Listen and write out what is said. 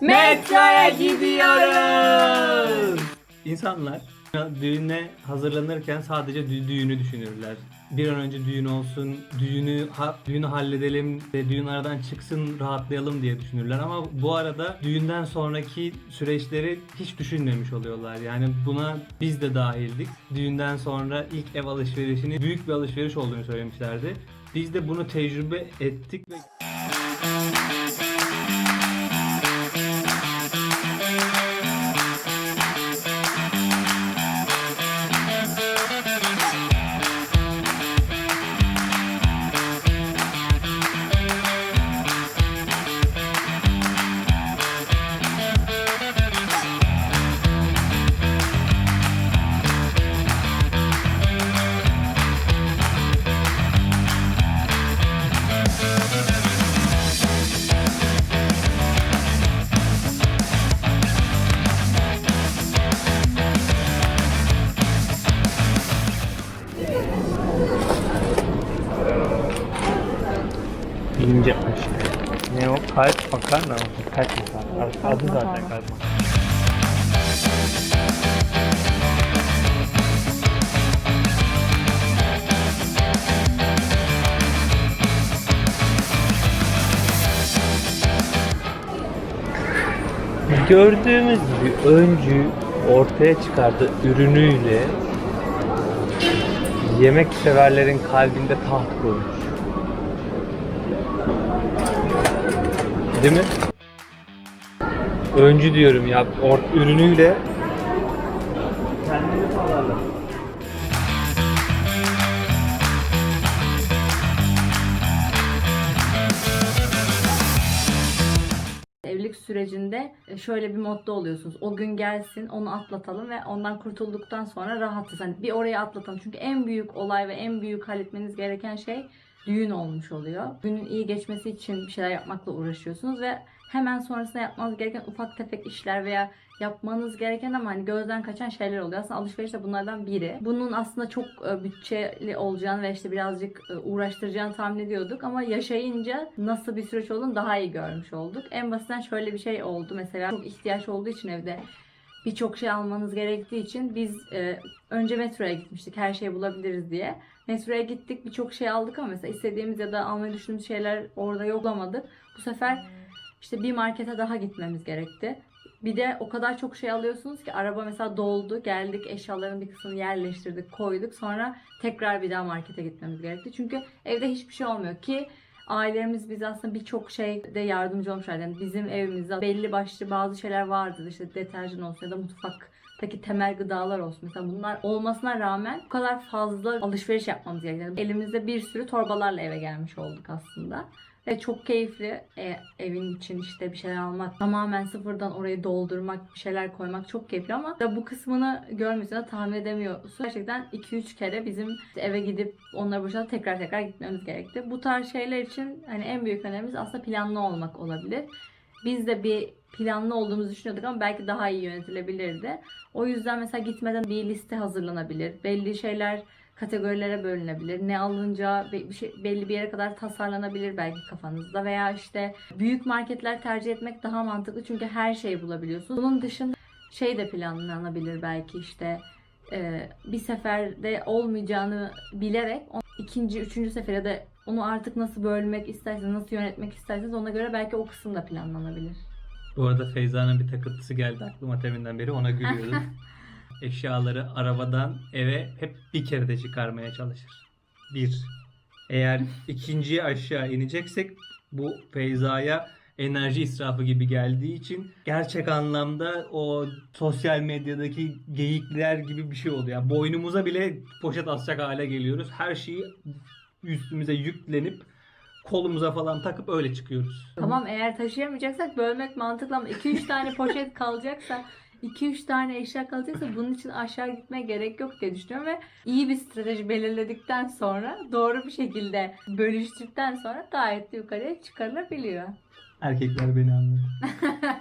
Metroya gidiyoruz. İnsanlar düğüne hazırlanırken sadece dü- düğünü düşünürler. Bir an önce düğün olsun, düğünü ha- düğünü halledelim, de düğün aradan çıksın, rahatlayalım diye düşünürler. Ama bu arada düğünden sonraki süreçleri hiç düşünmemiş oluyorlar. Yani buna biz de dahildik. Düğünden sonra ilk ev alışverişini büyük bir alışveriş olduğunu söylemişlerdi. Biz de bunu tecrübe ettik ve İnce. Ne o? Kalp makarna mı? Kalp makarna. Adı zaten kalp makarna. Gördüğümüz gibi öncü ortaya çıkardığı ürünüyle yemek severlerin kalbinde taht kurmuş. Değil mi? Öncü diyorum ya. Or- ürünüyle kendini pazarladı. Evlilik sürecinde e, şöyle bir modda oluyorsunuz. O gün gelsin, onu atlatalım ve ondan kurtulduktan sonra rahatız. Hani bir orayı atlatalım. Çünkü en büyük olay ve en büyük halletmeniz gereken şey düğün olmuş oluyor. Günün iyi geçmesi için bir şeyler yapmakla uğraşıyorsunuz ve hemen sonrasında yapmanız gereken ufak tefek işler veya yapmanız gereken ama hani gözden kaçan şeyler oluyor. Aslında alışveriş de bunlardan biri. Bunun aslında çok e, bütçeli olacağını ve işte birazcık e, uğraştıracağını tahmin ediyorduk ama yaşayınca nasıl bir süreç olduğunu daha iyi görmüş olduk. En basitinden şöyle bir şey oldu. Mesela çok ihtiyaç olduğu için evde birçok şey almanız gerektiği için biz e, önce metroya gitmiştik her şeyi bulabiliriz diye. Metroya gittik birçok şey aldık ama mesela istediğimiz ya da almayı düşündüğümüz şeyler orada yoklamadık. Bu sefer işte bir markete daha gitmemiz gerekti. Bir de o kadar çok şey alıyorsunuz ki araba mesela doldu. Geldik eşyaların bir kısmını yerleştirdik, koyduk. Sonra tekrar bir daha markete gitmemiz gerekti. Çünkü evde hiçbir şey olmuyor ki ailelerimiz bize aslında birçok şeyde yardımcı olmuşlar. Yani bizim evimizde belli başlı bazı şeyler vardı. İşte deterjan olsun ya da mutfaktaki temel gıdalar olsun. Mesela bunlar olmasına rağmen bu kadar fazla alışveriş yapmamız gerekiyor. Elimizde bir sürü torbalarla eve gelmiş olduk aslında. Ve çok keyifli e, evin için işte bir şeyler almak, tamamen sıfırdan orayı doldurmak, bir şeyler koymak çok keyifli ama da bu kısmını görmüyorsun, tahmin edemiyorsun. Gerçekten 2-3 kere bizim işte eve gidip onları boşaltıp tekrar tekrar gitmemiz gerekti. Bu tarz şeyler için hani en büyük önemimiz aslında planlı olmak olabilir. Biz de bir planlı olduğumuzu düşünüyorduk ama belki daha iyi yönetilebilirdi. O yüzden mesela gitmeden bir liste hazırlanabilir. Belli şeyler kategorilere bölünebilir. Ne alınacağı be- bir şey, belli bir yere kadar tasarlanabilir belki kafanızda veya işte büyük marketler tercih etmek daha mantıklı çünkü her şeyi bulabiliyorsunuz. Bunun dışında şey de planlanabilir belki işte e, bir seferde olmayacağını bilerek ikinci, üçüncü sefer ya da onu artık nasıl bölmek isterseniz, nasıl yönetmek isterseniz ona göre belki o kısım da planlanabilir. Bu arada Feyza'nın bir takıntısı geldi aklıma teminden beri ona gülüyoruz. Eşyaları arabadan eve hep bir kere de çıkarmaya çalışır. Bir. Eğer ikinciye aşağı ineceksek bu Feyza'ya enerji israfı gibi geldiği için gerçek anlamda o sosyal medyadaki geyikler gibi bir şey oluyor. Yani boynumuza bile poşet asacak hale geliyoruz. Her şeyi üstümüze yüklenip kolumuza falan takıp öyle çıkıyoruz. Tamam eğer taşıyamayacaksak bölmek mantıklı ama 2-3 tane poşet kalacaksa 2-3 tane eşya kalacaksa bunun için aşağı gitmeye gerek yok diye düşünüyorum ve iyi bir strateji belirledikten sonra doğru bir şekilde bölüştükten sonra gayet de yukarıya çıkarılabiliyor. Erkekler beni anladı.